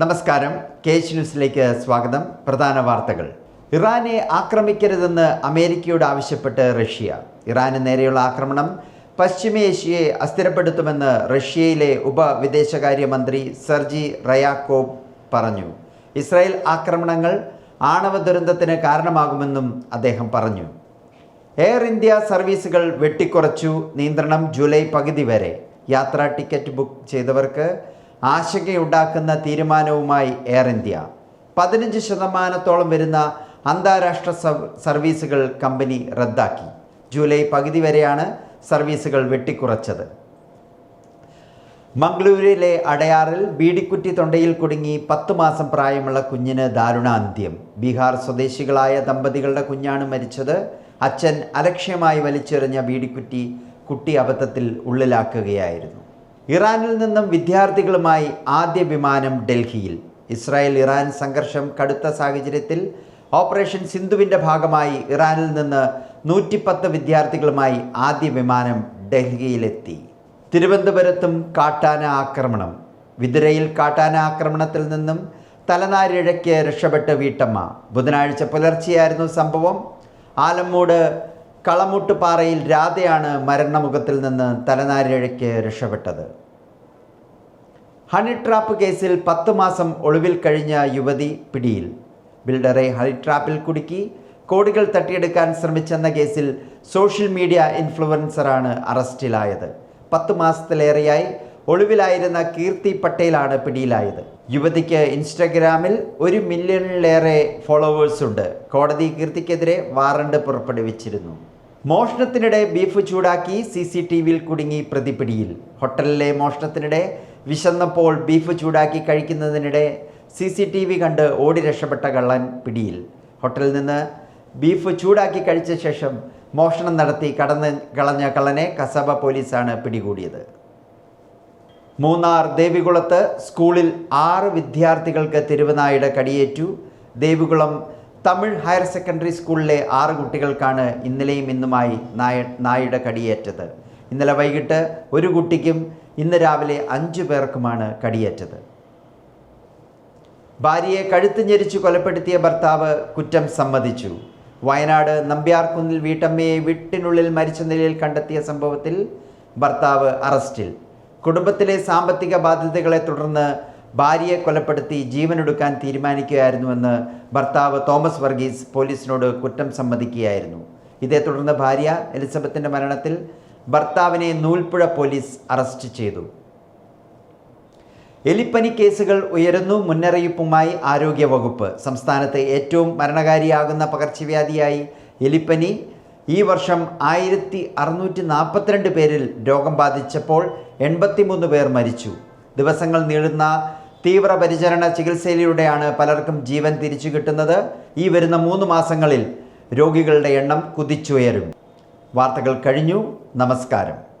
നമസ്കാരം. കേച്ച് ന്യൂസിലേക്ക് സ്വാഗതം. പ്രധാന വാർത്തകൾ. ഇറാനെ ആക്രമിക്കരുതെന്ന് അമേരിക്കയോട് ആവശ്യപ്പെട്ട് റഷ്യ. ഇറാന് നേരെയുള്ള ആക്രമണം പശ്ചിമേഷ്യയെ അസ്ഥിരപ്പെടുത്തുമെന്ന് റഷ്യയിലെ ഉപവിദേശകാര്യമന്ത്രി സെർജി റയാക്കോവ് പറഞ്ഞു. ഇസ്രായേൽ ആക്രമണങ്ങൾ ആണവ ദുരന്തത്തിന് കാരണമാകുമെന്നും അദ്ദേഹം പറഞ്ഞു. എയർ ഇന്ത്യ സർവീസുകൾ വെട്ടിക്കുറച്ചു. നിയന്ത്രണം ജൂലൈ പകുതി വരെ. യാത്രാ ടിക്കറ്റ് ബുക്ക് ചെയ്തവർക്ക് ആശങ്കയുണ്ടാക്കുന്ന തീരുമാനവുമായി എയർ ഇന്ത്യ പതിനഞ്ച് ശതമാനത്തോളം വരുന്ന അന്താരാഷ്ട്ര സർവീസുകൾ കമ്പനി റദ്ദാക്കി. ജൂലൈ പകുതി വരെയാണ് സർവീസുകൾ വെട്ടിക്കുറച്ചത്. മംഗളൂരിലെ അടയാറിൽ ബീഡിക്കുറ്റി തൊണ്ടയിൽ കുടുങ്ങി പത്ത് മാസം പ്രായമുള്ള കുഞ്ഞിന് ദാരുണ അന്ത്യം ബീഹാർ സ്വദേശികളായ ദമ്പതികളുടെ കുഞ്ഞാണ് മരിച്ചത്. അച്ഛൻ അലക്ഷ്യമായി വലിച്ചെറിഞ്ഞ ബീഡിക്കുറ്റി കുട്ടി അബദ്ധത്തിൽ ഉള്ളിലാക്കുകയായിരുന്നു. ഇറാനിൽ നിന്നും വിദ്യാർത്ഥികളുമായി ആദ്യ വിമാനം ഡൽഹിയിൽ. ഇസ്രായേൽ ഇറാൻ സംഘർഷം കടുത്ത സാഹചര്യത്തിൽ ഓപ്പറേഷൻ സിന്ധുവിന്റെ ഭാഗമായി ഇറാനിൽ നിന്ന് നൂറ്റിപ്പത്ത് വിദ്യാർത്ഥികളുമായി ആദ്യ വിമാനം ഡൽഹിയിലെത്തി. തിരുവനന്തപുരത്തും കാട്ടാന ആക്രമണം. വിതുരയിൽ കാട്ടാന ആക്രമണത്തിൽ നിന്നും തലനാരിഴയ്ക്ക് രക്ഷപ്പെട്ട വീട്ടമ്മ. ബുധനാഴ്ച പുലർച്ചെയായിരുന്നു സംഭവം. ആലമ്മൂട് കളമുട്ടുപാറയിൽ രാധയാണ് മരണമുഖത്തിൽ നിന്ന് തലനാരിഴയ്ക്ക് രക്ഷപ്പെട്ടത്. ഹണി ട്രാപ്പ് കേസിൽ പത്ത് മാസം ഒളിവിൽ കഴിഞ്ഞ യുവതി പിടിയിൽ. ബിൽഡറെ ഹണി ട്രാപ്പിൽ കുടുക്കി കോടികൾ തട്ടിയെടുക്കാൻ ശ്രമിച്ചെന്ന കേസിൽ സോഷ്യൽ മീഡിയ ഇൻഫ്ലുവൻസറാണ് അറസ്റ്റിലായത്. പത്ത് മാസത്തിലേറെയായി ഒളിവിലായിരുന്ന കീർത്തി പട്ടേലാണ് പിടിയിലായത്. യുവതിക്ക് ഇൻസ്റ്റഗ്രാമിൽ ഒരു മില്യണിലേറെ ഫോളോവേഴ്സ് ഉണ്ട്. കോടതി കീർത്തിക്കെതിരെ വാറണ്ട് പുറപ്പെടുവിച്ചിരുന്നു. മോഷണത്തിനിടെ ബീഫ് ചൂടാക്കി സി സി ടി വിയിൽ കുടുങ്ങി പ്രതി പിടിയിൽ ഹോട്ടലിലെ മോഷണത്തിനിടെ വിശന്നപ്പോൾ ബീഫ് ചൂടാക്കി കഴിക്കുന്നതിനിടെ സി സി ടി വി കണ്ട് ഓടി രക്ഷപ്പെട്ട കള്ളൻ പിടിയിൽ. ഹോട്ടലിൽ നിന്ന് ബീഫ് ചൂടാക്കി കഴിച്ച ശേഷം മോഷണം നടത്തി കടന്ന് കളഞ്ഞ കള്ളനെ കസബ പോലീസാണ് പിടികൂടിയത്. മൂന്നാർ ദേവികുളത്ത് സ്കൂളിൽ ആറ് വിദ്യാർത്ഥികൾക്ക് തിരുവനായുടെ കടിയേറ്റു. ദേവികുളം തമിഴ് ഹയർ സെക്കൻഡറി സ്കൂളിലെ ആറ് കുട്ടികൾക്കാണ് ഇന്നലെയും ഇന്നുമായി നായ നായുടെ കടിയേറ്റത്. ഇന്നലെ വൈകിട്ട് ഒരു കുട്ടിക്കും ഇന്ന് രാവിലെ അഞ്ചു പേർക്കുമാണ് കടിയേറ്റത്. ഭാര്യയെ കഴുത്ത് ഞെരിച്ചു കൊലപ്പെടുത്തിയ ഭർത്താവ് കുറ്റം സമ്മതിച്ചു. വയനാട് നമ്പ്യാർക്കുന്നിൽ വീട്ടമ്മയെ വീട്ടിനുള്ളിൽ മരിച്ച നിലയിൽ കണ്ടെത്തിയ സംഭവത്തിൽ ഭർത്താവ് അറസ്റ്റിൽ. കുടുംബത്തിലെ സാമ്പത്തിക ബാധ്യതകളെ തുടർന്ന് ഭാര്യയെ കൊലപ്പെടുത്തി ജീവനൊടുക്കാൻ തീരുമാനിക്കുകയായിരുന്നുവെന്ന് ഭർത്താവ് തോമസ് വർഗീസ് പോലീസിനോട് കുറ്റം സമ്മതിക്കുകയായിരുന്നു. ഇതേ തുടർന്ന് ഭാര്യ എലിസബത്തിന്റെ മരണത്തിൽ ഭർത്താവിനെ നൂൽപ്പുഴ പോലീസ് അറസ്റ്റ് ചെയ്തു. എലിപ്പനി കേസുകൾ ഉയരുന്നു. മുന്നറിയിപ്പുമായി ആരോഗ്യവകുപ്പ്. സംസ്ഥാനത്ത് ഏറ്റവും മരണകാരിയാകുന്ന പകർച്ചവ്യാധിയായി എലിപ്പനി. ഈ വർഷം ആയിരത്തി അറുന്നൂറ്റി നാൽപ്പത്തിരണ്ട് പേരിൽ രോഗം ബാധിച്ചപ്പോൾ എൺപത്തിമൂന്ന് പേർ മരിച്ചു. ദിവസങ്ങൾ നീളുന്ന തീവ്രപരിചരണ ചികിത്സയിലൂടെയാണ് പലർക്കും ജീവൻ തിരിച്ചു കിട്ടുന്നത്. ഈ വരുന്ന മൂന്ന് മാസങ്ങളിൽ രോഗികളുടെ എണ്ണം കുതിച്ചുയരും. വാർത്തകൾ കഴിഞ്ഞു. നമസ്കാരം.